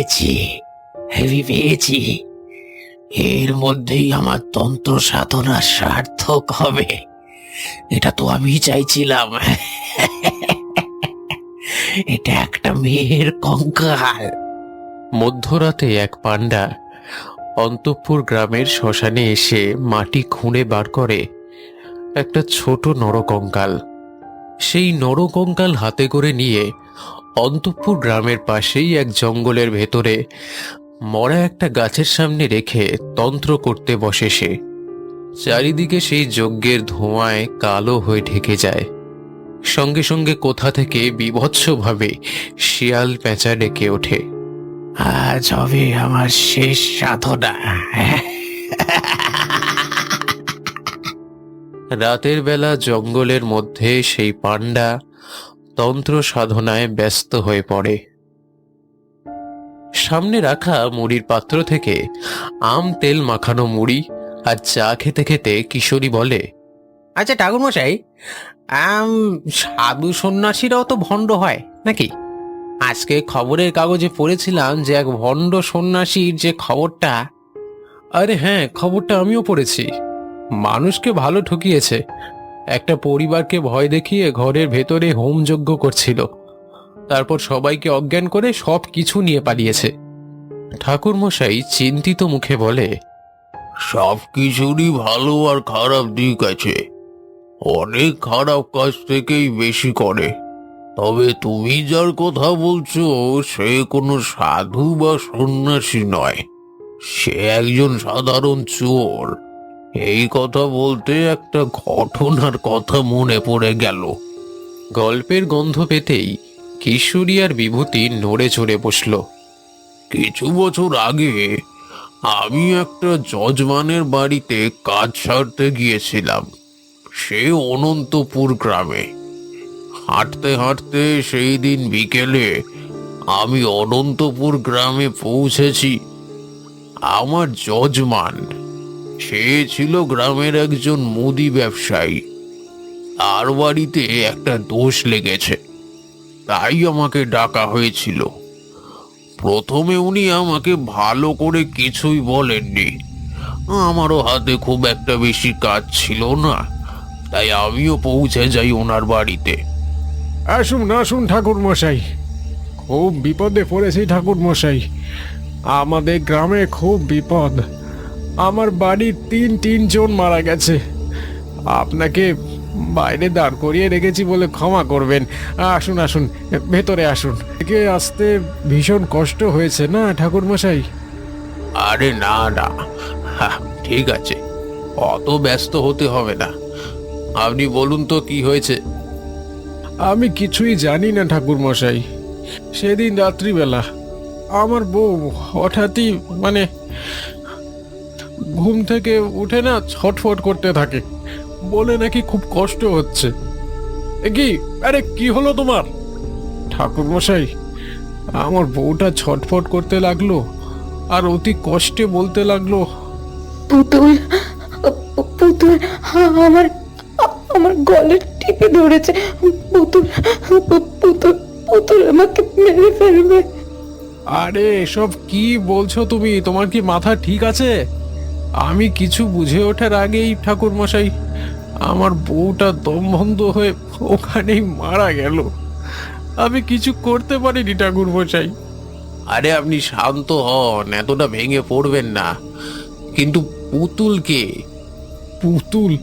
পেয়েছি আমি পেয়েছি এর মধ্যেই আমার তন্ত্র সাধনা সার্থক হবে। এটা তো আমি চাইছিলাম। এটা একটা মেয়ের কঙ্কাল। মধ্যরাতে এক পাণ্ডা অন্তঃপুর গ্রামের শ্মশানে এসে মাটি খুঁড়ে বার করে একটা ছোট নরকঙ্কাল। সেই নরকঙ্কাল হাতে করে নিয়ে অন্তঃপুর গ্রামের পাশেই এক জঙ্গলের ভেতরে মরা একটা গাছের সামনে রেখে তন্ত্র করতে বসে সে। চারিদিকে সেই যজ্ঞের ধোঁয়ায় কালো হয়ে ঢেকে যায়। সঙ্গে সঙ্গে কোথা থেকে বিভৎসভাবে শিয়াল পেঁচা ডেকে ওঠে। আজ হবে আমার শেষ সাধনা। রাতের বেলা জঙ্গলের মধ্যে সেই পাণ্ডা তন্ত্র সাধনায় ব্যস্ত হয়ে পড়ে। সামনে রাখা মুড়ির পাত্র থেকে আম, তেল মাখানো মুড়ি আর চা খেতে খেতে কিশোরী বলে আচ্ছা ঠাকুরমশাই সাধু সন্ন্যাসীরাও তো ভণ্ড হয় নাকি? আজকে খবরের কাগজে পড়েছিলাম যে এক ভণ্ড সন্ন্যাসীর যে খবরটা আরে হ্যাঁ খবরটা আমিও পড়েছি। মানুষকে ভালো ঠকিয়েছে। একটা পরিবারকে ভয় দেখিয়ে ঘরের ভেতরে হোমযজ্ঞ করছিল। তারপর সবাইকে অজ্ঞান করে সব কিছু নিয়ে পালিয়েছে। ঠাকুরমশাই চিন্তিত মুখে বলে, সব কিছুরই ভালো আর খারাপ দিক আছে। অনেক খারাপ কাজ থেকেই বেশি করে। তবে তুমি যার কথা বলছো, সে কোনো সাধু বা সন্ন্যাসী নয়। সে একজন সাধারণ চোর। এই কথা বলতে একটা ঘটনার কথা মনে পড়ে গেল। গল্পের গন্ধ পেতেই কিশোরী আর বিভূতি নড়ে চড়ে বসল। কিছু বছর আগে আমি একটা যজমানের বাড়িতে কাজ সারতে গিয়েছিলাম, সে অনন্তপুর গ্রামে। হাঁটতে হাঁটতে সেই দিন বিকেলে আমি অনন্তপুর গ্রামে পৌঁছেছি। আমার যজমান সে ছিল গ্রামের একজন মুদি ব্যবসায়ী। তার বাড়িতে একটা দোষ লেগেছে। তাই আমাকে ডাকা হয়েছিল। প্রথমে উনি আমাকে ভালো করে কিছুই বলেননি। আমারও হাতে খুব একটা বেশি কাজ ছিল না, তাই আমিও পৌঁছে যাই ওনার বাড়িতে। আসুন আসুন ঠাকুর মশাই খুব বিপদে পড়েছি ঠাকুর মশাই আমাদের গ্রামে খুব বিপদ। আমার বাড়ির তিন তিনজন মারা গেছে। আপনাকে বাইরে দাঁড় করিয়ে রেখেছি বলে ক্ষমা করবেন। আসুন আসুন ভেতরে আসুন। একে আসতে ভীষণ কষ্ট হয়েছে না ঠাকুর মশাই আরে না না। ঠিক আছে। অত ব্যস্ত হতে হবে না। আপনি বলুন তো কি হয়েছে? আমি কিছুই জানি না ঠাকুর মশাই সেদিন রাত্রিবেলা আমার বউ হঠাৎই মানে ঘুম থেকে উঠে না ছটফট করতে থাকে। বলে নাকি খুব কষ্ট হচ্ছে। কি? আরে কি হলো তোমার? ঠাকুর মশাই আমার বউটা ছটফট করতে লাগল আর অতি কষ্টে বলতে লাগল পুতুল পুতুল আমার আমার গলে টিপে ধরেছে। পুতুল পুতুল পুতুল আমাকে মেরে ফেলবে। আরে এসব কি বলছো তুমি? তোমার কি মাথা ঠিক আছে? আমি কিছু বুঝে ওঠার আগেই ঠাকুর মশাই আমার বউটা দম বন্ধ হয়ে ওখানেই মারা গেল। আমি কিছু করতে পারিনি ঠাকুর মশাই আরে আপনি শান্ত হন এতটা ভেঙে পড়বেন না। কিন্তু পুতুলকে পুতুল?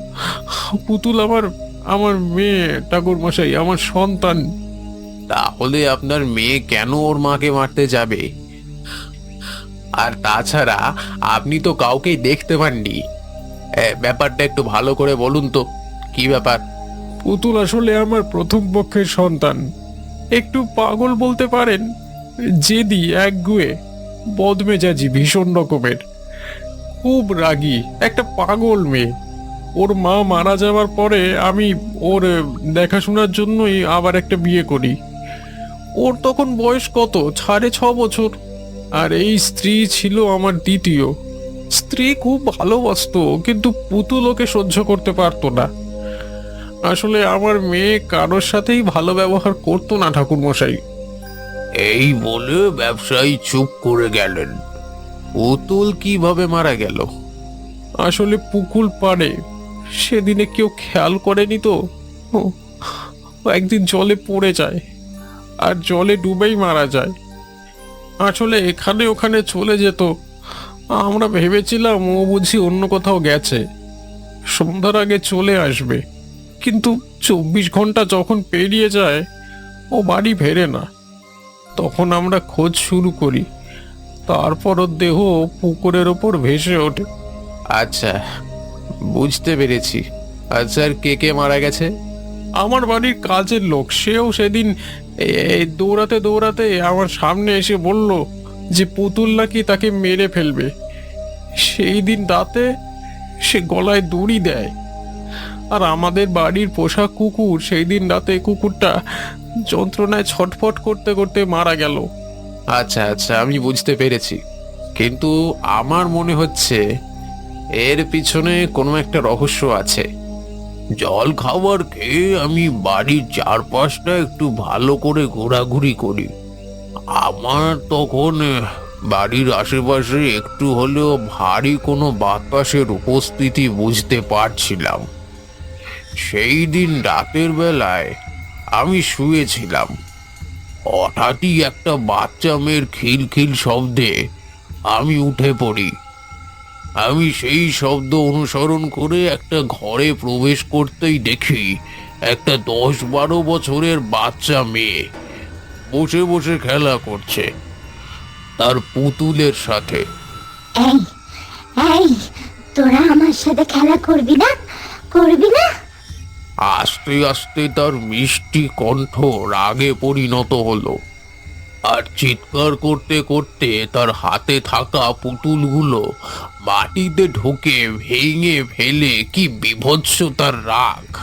পুতুল আমার আমার মেয়ে ঠাকুর মশাই আমার সন্তান। তাহলে আপনার মেয়ে কেন ওর মাকে মারতে যাবে? আর তাছাড়া আপনি তো কাউকে দেখতে পাননি। ব্যাপারটা একটু ভালো করে বলুন তো, কি ব্যাপার? পুতুল আসলে আমার প্রথম পক্ষের সন্তান। একটু পাগল বলতে পারেন, জেদি, একগুয়ে, বদমেজাজি, ভীষণ রকমের। খুব রাগী, একটা পাগল মেয়ে। ওর মা মারা যাওয়ার পরে আমি ওর দেখাশোনার জন্যই আবার একটা বিয়ে করি। ওর তখন বয়স কত? সাড়ে ছ বছর। আর এই স্ত্রী ছিল আমার দ্বিতীয়। স্ত্রী খুব ভালোবাসতো কিন্তু পুতুল ওকে সহ্য করতে পারতো না। আসলে আমার মেয়ে কারোর সাথেই ভালো ব্যবহার করতো না ঠাকুর মশাই এই বলে ব্যবসায়ী চুপ করে গেলেন। পুতুল কীভাবে মারা গেল? আসলে পুকুর পাড়ে। সেদিনে কেউ খেয়াল করেনি তো। ও একদিন জলে পড়ে যায়। আর জলে ডুবেই মারা যায়। আসলে এখানে ওখানে চলে যেত। আমরা ভেবেছিলাম ও বুঝি অন্য কোথাও গেছে। সন্ধ্যার আগে চলে আসবে। কিন্তু চব্বিশ ঘণ্টা যখন পেরিয়ে যায় ও বাড়ি ফেরে না। তখন আমরা খোঁজ শুরু করি। তারপর ওর দেহ পুকুরের ওপর ভেসে ওঠে। আচ্ছা বুঝতে পেরেছি। আচ্ছা আর কে কে মারা গেছে? আমার বাড়ির কাজের লোক সেও সেদিন এই দৌড়াতে দৌড়াতে আমার সামনে এসে বলল যে পুতুল নাকি তাকে মেরে ফেলবে। সেই দিন রাতে সে গলায় দড়ি দেয়। আর আমাদের বাড়ির পোষা কুকুর সেই দিন রাতে কুকুরটা যন্ত্রণায় ছটফট করতে করতে মারা গেল। আচ্ছা আচ্ছা আমি বুঝতে পেরেছি। কিন্তু আমার মনে হচ্ছে এর পিছনে কোনো একটা রহস্য আছে। জল খাবার খেয়ে আমি বাড়ির চারপাশটা একটু ভালো করে ঘোরাঘুরি করি। আমার তখন বাড়ির আশেপাশে একটু হলেও ভারী কোনো বাতাসের উপস্থিতি বুঝতে পারছিলাম। সেই দিন রাতের বেলায় আমি শুয়েছিলাম। হঠাৎই একটা বাচ্চা মেয়ের খিলখিল শব্দে আমি উঠে পড়ি। আমি সেই শব্দ অনুসরণ করে একটা ঘরে প্রবেশ করতেই দেখি একটা দশ বারো বছরের বাচ্চা মেয়ে বসে বসে খেলা করছে তার পুতুলের সাথে। এই এই তোরা আমার সাথে খেলা করবি না? করবি না? আস্তে আস্তে তার মিষ্টি কণ্ঠ রাগে পরিণত হলো। আর চিৎকার করতে করতে তার হাতে থাকা পুতুলগুলো মাটিতে ঢুকে ভেঙে ফেলে কি বিভৎস তার রাগ।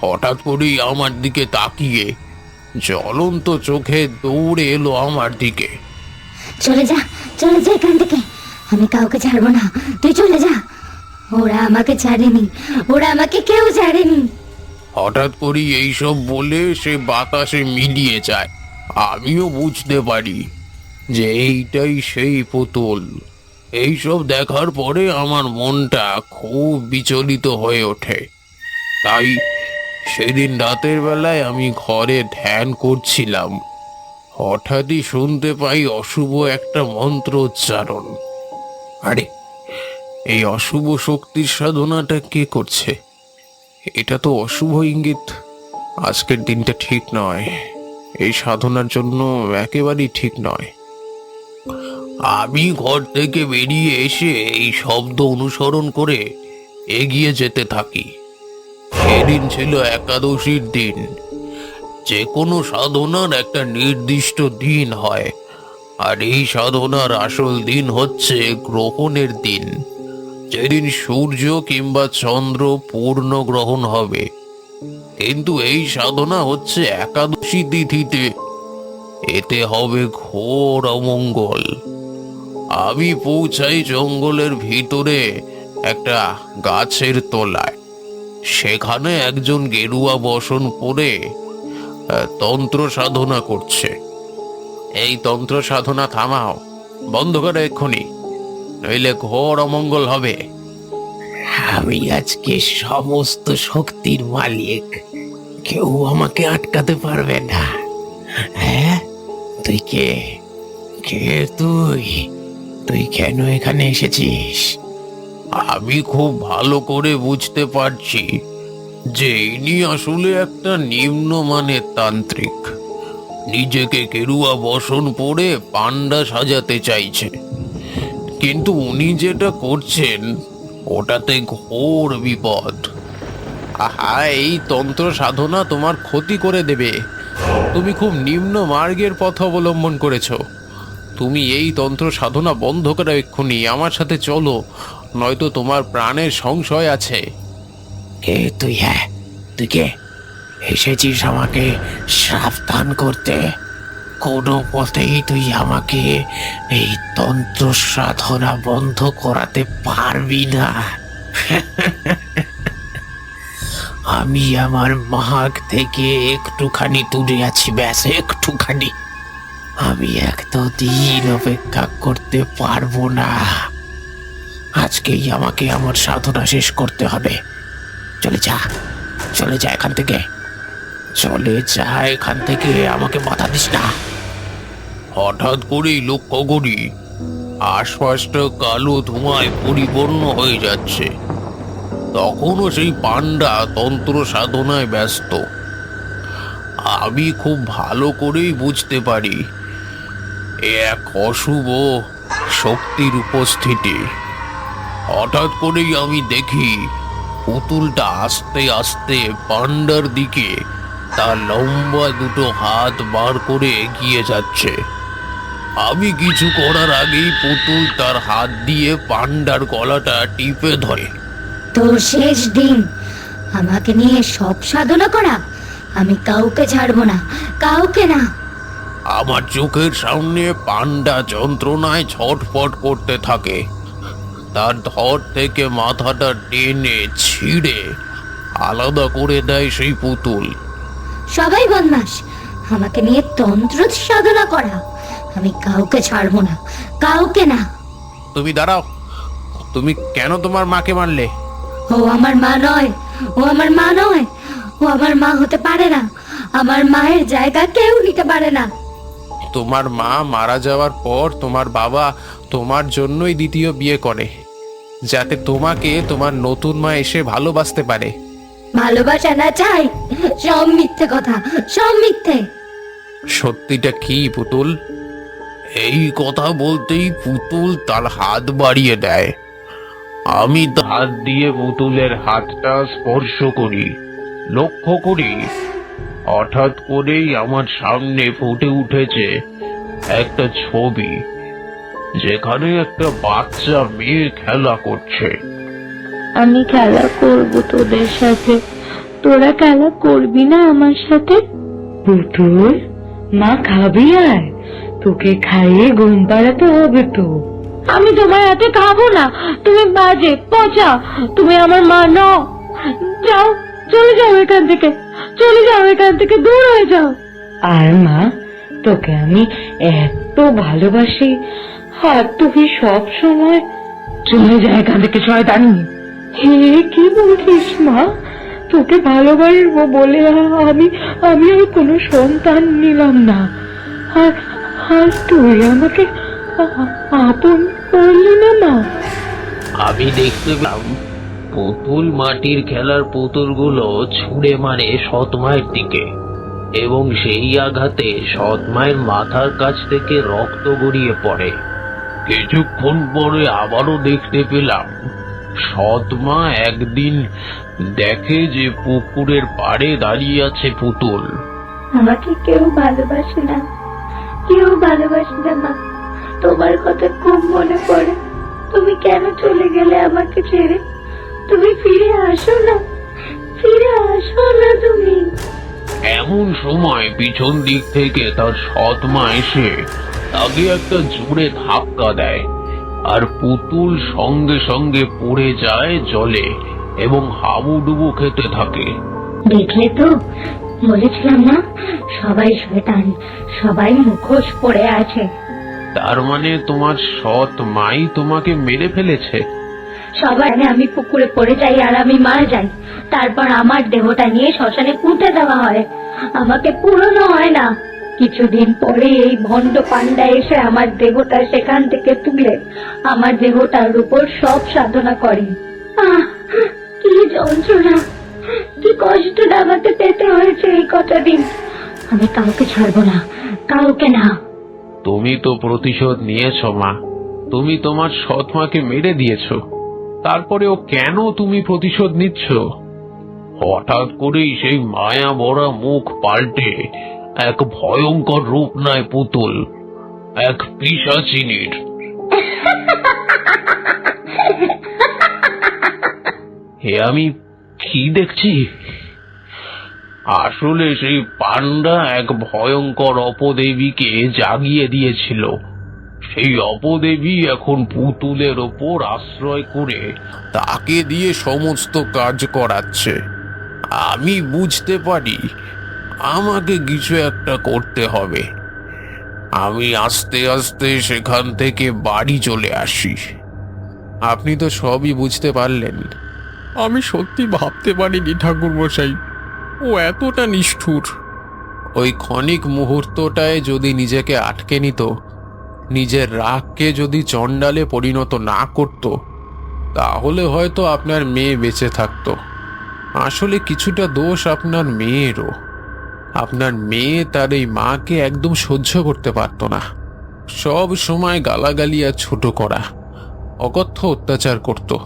হঠাৎ করেই আমার দিকে তাকিয়ে জ্বলন্ত চোখে দৌড়ে এলো আমার দিকে। চলে যা চলে যা এখান থেকে। আমি কাউকে ছাড়বো না। তুই চলে যা। ওরা আমাকে ছাড়েনি। ওরা আমাকে কেউ ছাড়েনি। হঠাৎ করেই এইসব বলে সে বাতাসে মিলিয়ে যায়। আমিও বুঝতে পারি যে এইটাই সেই পুতুল। এইসব দেখার পরে আমার মনটা খুব বিচলিত হয়ে ওঠে। তাই সেদিন রাতের বেলায় আমি ঘরে ধ্যান করছিলাম। হঠাৎই শুনতে পাই অশুভ একটা মন্ত্র উচ্চারণ। আরে, এই অশুভ শক্তির সাধনাটা কে করছে? এটা তো অশুভ ইঙ্গিত। আজকের দিনটা ঠিক নয়। এই সাধনার জন্য একেবারেই ঠিক নয়। আমি ঘর থেকে বেরিয়ে এসে এই শব্দ অনুসরণ করে এগিয়ে যেতে থাকি। সেদিন ছিল একাদশীর দিন। যে কোনো সাধনার একটা নির্দিষ্ট দিন হয়। আর এই সাধনার আসল দিন হচ্ছে গ্রহণের দিন। যেদিন সূর্য কিংবা চন্দ্র পূর্ণ গ্রহণ হবে কিন্তু এই সাধনা হচ্ছে একাদশী তিথিতে। এতে হবে ঘোর অমঙ্গল। আমি পৌঁছাই জঙ্গলের ভিতরে একটা গাছের তলায়। সেখানে একজন গেরুয়া বসন পরে তন্ত্র সাধনা করছে। এই তন্ত্র সাধনা থামাও। বন্ধ করে এক্ষুনি, নইলে ঘোর অমঙ্গল হবে। আমি আজকে সমস্ত শক্তির মালিক। কেউ আমাকে আটকাতে পারবে না। হ্যাঁ? তুই কে? কে তুই? তুই কেন এখানে এসেছিস? আমি খুব ভালো করে বুঝতে পারছি যে ইনি আসলে একটা নিম্নমানের তান্ত্রিক। নিজেকে কেরুয়া বসন পরে পান্ডা সাজাতে চাইছে। কিন্তু উনি যেটা করছেন ওটাতে ঘোর বিপদ। আহা, এই তন্ত্র সাধনা তোমার ক্ষতি করে দেবে। তুমি খুব নিম্ন মার্গের পথ অবলম্বন করেছ। তুমি এই তন্ত্র সাধনা বন্ধ করে এক্ষুনি, আমার সাথে চলো, নয়তো তোমার প্রাণের সংশয় আছে। কে তুই হ্যাঁ? তুই কে? এসেছিস আমাকে সাবধান করতে? কোনো পথেই তুই আমাকে এই তন্ত্র সাধনা বন্ধ করাতে পারবি না। আমি আমার মাগ থেকে একটুখানি দূরে আছি, ব্যাস, একটুখানি। আমি দিন অপেক্ষা করতে পারব না। আজকেই আমাকে আমার সাধনা শেষ করতে হবে। চলে যা চলে যা এখান থেকে। চলে যা, এখান থেকে আমাকে বাধা দিস না। হঠাৎ করেই লক্ষ্য করি, আশপাশটা কালো ধোঁয়ায় পরিপূর্ণ হয়ে যাচ্ছে। তখনও সেই পান্ডা তন্ত্র সাধনায় ব্যস্ত। আমি খুব ভালো করেই বুঝতে পারি এক অশুভ শক্তির উপস্থিতি। হঠাৎ করেই আমি দেখি, পুতুলটা আস্তে আস্তে পান্ডার দিকে তার লম্বা দুটো হাত বার করে এগিয়ে যাচ্ছে। আমি কিছু করার আগেই পুতুল তার হাত দিয়ে পান্ডার গলাটা টিপে ধরে। তোর শেষ দিন। আমাকে নিয়ে সব সাধনা করা। আমি কাউকে ছাড়বো না কাউকে না। আমার চোখের সামনে পান্ডা যন্ত্রণায় ছটফট করতে থাকে। তার ধর থেকে মাথাটা টেনে ছিঁড়ে আলাদা করে দেয় সেই পুতুল। সবাই বদমাস আমাকে নিয়ে তন্ত্র সাধনা করা। আমি কাউকে ছাড়বো না কাউকে না। তুমি দাঁড়াও। তুমি কেন তোমার মাকে মারলে? ও আমার মা নয় ও আমার মা নয়। ও আমার মা হতে পারে না। আমার মায়ের জায়গা কেউ নিতে পারে না। তোমার মা মারা যাওয়ার পর তোমার বাবা তোমার জন্যই দ্বিতীয় বিয়ে করে যাতে তোমাকে তোমার নতুন মা এসে ভালোবাসতে পারে। ভালোবাসা না চাই সব মিথ্যে কথা সব মিথ্যে। সত্যিটা কি পুতুল? এই কথা বলতেই পুতুল তার হাত বাড়িয়ে দেয়। আমি তার হাত দিয়ে পুতুলের হাতটা স্পর্শ করি লক্ষ্য করি হঠাৎ করেই আমার সামনে ফুটে উঠেছে একটা ছবি যেখানে একটা বাচ্চা মেয়ে খেলা করছে। আমি খেলা করব তোদের সাথে। তোরা খেলা করবি না আমার সাথে? পুতুল মা খাবি আয় তোকে খাইয়ে ঘুম পাড়াতে হবে তো। আমি তোমার হাতে খাব না। তুমি বাজে পচা। তুমি আমার মা নও। যাও চলে যাও এখান থেকে। চলে যাও এখান থেকে দূর হয়ে যাও। আর মা তোকে আমি এত ভালোবাসি। আর তুই সব সময় চলে যায় এখান থেকে শয়তানি। হে, কি বলছিস মা? তোকে ভালোবাসবো বলে আমি আমি আর কোনো সন্তান নিলাম না। আর আর তুই আমাকে আপন করলি না মা? আমি পুতুল মাটির খেলার পুতুলগুলো ছুঁড়ে মারে সৎমায়ের দিকে, এবং সেই আঘাতে সৎমায়ের মাথার কাছ থেকে রক্ত গড়িয়ে পড়ে। কিছুক্ষণ পরে আবারও দেখতে পেলাম সৎমা একদিন দেখে যে পুকুরের পাড়ে দাঁড়িয়ে আছে পুতুল। আমাকে কেউ ভালোবাসে না কেউ ভালোবাসে না মা। তোমার কথা খুব মনে পড়ে। তুমি কেন চলে গেলে আমাকে ছেড়ে? তুমি ফিরে আসো না ফিরে আসো না তুমি। এমন সময় পিছন দিক থেকে তার সৎমা এসে তাকে একটা জোরে ধাক্কা দেয়। আর পুতুল সঙ্গে সঙ্গে পড়ে যায় জলে এবং হাবুডুবু খেতে থাকে। দেখলে তো? বলেছিলাম না? সবাই শয়তান সবাই মুখোশ পড়ে আছে। তার মানে তোমার সৎ মাই তোমাকে মেরে ফেলেছে? সবাই জানে আমি পুকুরে পড়ে যাই আর আমি মারা যাই। তারপর আমার দেহটা নিয়ে শ্মশানে পুঁতে দেওয়া হয়। আমাকে পুরনো হয় না। কিছুদিন পরে এই ভণ্ড পান্ডা এসে আমার দেহটা সেখান থেকে তুলে আমার দেহটার উপর সব সাধনা করে। কি যন্ত্রণা, কি আমাকে পেতে হয়েছে এই কটা দিন। আমি কাউকে ছাড়বো না, কাউকে না। তুমি তো প্রতিশোধ নিয়েছ, মা। তুমি তোমার সৎ মাকে মেরে দিয়েছ। তারপরেও কেন তুমি প্রতিশোধ নিচ্ছ? হঠাৎ করেই সেই মায়া ভরা মুখ পাল্টে এক ভয়ঙ্কর রূপ নেয় পুতুল, এক পিসাচিনীর হে, আমি কি দেখছি? আসলে সেই পান্ডা এক ভয়ঙ্কর অপদেবীকে জাগিয়ে দিয়েছিল। সেই অপদেবী এখন পুতুলের ওপর আশ্রয় করে তাকে দিয়ে সমস্ত কাজ করাচ্ছে। আমি বুঝতে পারি আমাকে কিছু একটা করতে হবে। আমি আস্তে আস্তে সেখান থেকে বাড়ি চলে আসি। আপনি তো সবই বুঝতে পারলেন। আমি সত্যি ভাবতে পারিনি ঠাকুর মশাই ও এতটা নিষ্ঠুর। ওই ক্ষণিক মুহূর্তটায় যদি নিজেকে আটকে নিত নিজের রাগকে যদি চণ্ডালে পরিণত না করত তাহলে হয়তো আপনার মেয়ে বেঁচে থাকতো। আসলে কিছুটা দোষ আপনার মেয়েরও। আপনার মেয়ে তার এই মাকে একদম সহ্য করতে পারত না। সব সময় গালাগালি আর ছোট করা। অকথ্য অত্যাচার করত।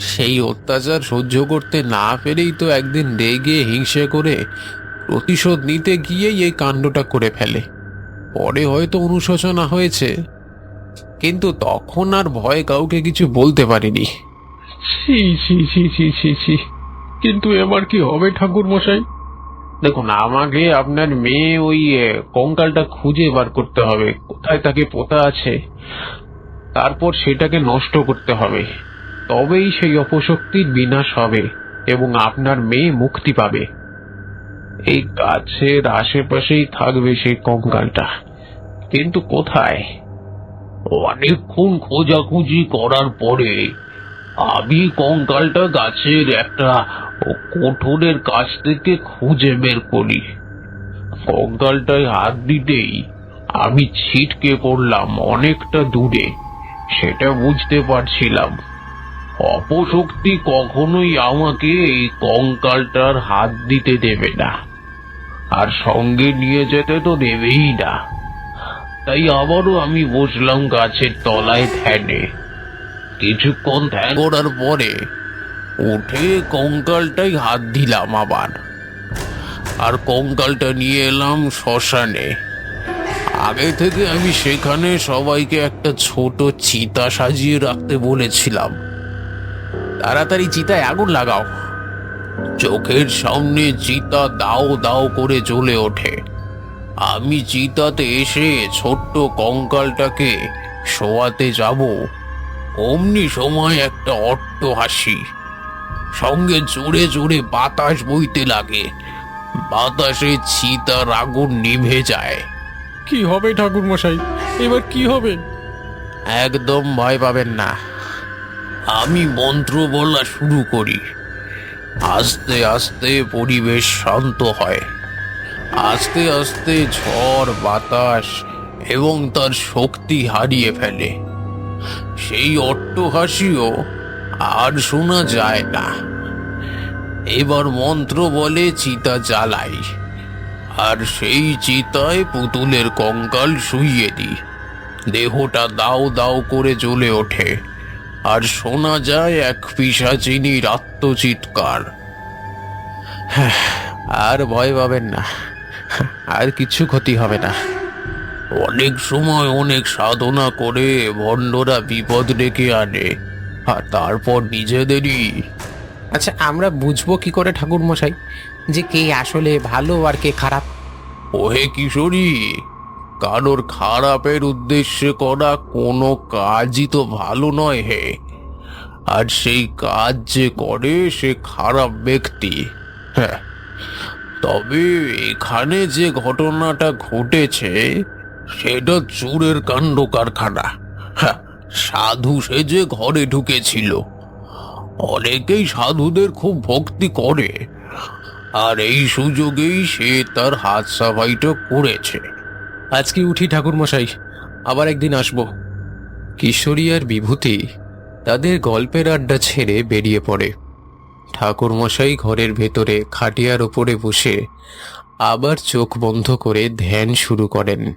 সেই অত্যাচার সহ্য করতে না পেরেই তো একদিন রেগে হিংসে করে প্রতিশোধ নিতে গিয়েই এই কাণ্ডটা করে ফেলে। পরে হয়তো অনুশোচনা হয়েছে। কিন্তু তখন আর ভয় কাউকে কিছু বলতে পারিনি। কিন্তু এবার কি হবে ঠাকুর মশাই দেখুন, আমাকে আপনার মেয়ে ওই কঙ্কালটা খুঁজে বার করতে হবে। কোথায় তাকে পোতা আছে? তারপর সেটাকে নষ্ট করতে হবে। তবেই সেই অপশক্তির বিনাশ হবে এবং আপনার মেয়ে মুক্তি পাবে। এই গাছের আশেপাশেই থাকবে সেই কঙ্কালটা। কিন্তু কোথায়? অনেকক্ষণ খোঁজাখুঁজি করার পরে, আমি কঙ্কালটা গাছের একটা কোঠরের কাছ থেকে খুঁজে বের করি। কঙ্কালটায় হাত দিতেই আমি ছিটকে পড়লাম অনেকটা দূরে। সেটা বুঝতে পারছিলাম। অপশক্তি কখনোই আমাকে এই কঙ্কালটার হাত দিতে দেবে না। আর সঙ্গে নিয়ে যেতে তো দেবেই না। তাই আবারও আমি বসলাম গাছের তলায় ধ্যানে। কিছুক্ষণ ধ্যান করার পরে উঠে কঙ্কালটাই হাত দিলাম আবার। আর কঙ্কালটা নিয়ে এলাম শ্মশানে। আগে থেকে আমি সেখানে সবাইকে একটা ছোট চিতা সাজিয়ে রাখতে বলেছিলাম। তাড়াতাড়ি চিতায় আগুন লাগাও। চোখের সামনে চিতা দাও দাও করে জ্বলে ওঠে। আমি চিতাতে এসে ছোট্ট কঙ্কালটাকে শোয়াতে যাব। অমনি সময় একটা অট্ট হাসি সঙ্গে জোরে জোরে বাতাস বইতে লাগে। বাতাসে চিতার আগুন নিভে যায়। কি হবে ঠাকুর মশাই এবার কি হবে? একদম ভয় পাবেন না। আমি মন্ত্র বলা শুরু করি। আস্তে আস্তে পরিবেশ শান্ত হয়। আস্তে আস্তে ঝড় বাতাস এবং তার শক্তি হারিয়ে ফেলে। সেই অট্টহাসিও আর শোনা যায় না। এবার মন্ত্র বলে চিতা জ্বালাই, আর সেই চিতায় পুতুলের কঙ্কাল শুইয়ে দিই। দেহটা দাও দাও করে জ্বলে ওঠে, আর শোনা যায় এক পিসাচিনীর আত্মচিৎকার আর ভয় পাবেন না, আর কিছু ক্ষতি হবে না। অনেক সময় অনেক সাধনা করে ভণ্ডরা বিপদ ডেকে আনে। আর তারপর নিজেদেরই। আচ্ছা আমরা বুঝব কি করে ঠাকুর মশাই যে কে আসলে ভালো আর কে খারাপ। ওহে কিশোরী কারোর খারাপের উদ্দেশ্যে করা কোনো কাজই তো ভালো নয় হে। আর সেই কাজ যে করে সে খারাপ ব্যক্তি। হ্যাঁ তবে এখানে যে ঘটনাটা ঘটেছে সেটা চুরের কাণ্ড কারখানা। হ্যাঁ, সাধু সেজে ঘরে ঢুকেছিল। অনেকেই সাধুদের খুব ভক্তি করে। আর এই সুযোগেই সে তার হাত সাফাইটা করেছে। আজকে উঠি ঠাকুর মশাই আবার একদিন আসব। কিশোরী আর বিভূতি তাদের গল্পের আড্ডা ছেড়ে বেরিয়ে পড়ে। ঠাকুর মশাই ঘরের ভেতরে খাটিয়ার ওপরে বসে আবার চোখ বন্ধ করে ধ্যান শুরু করেন।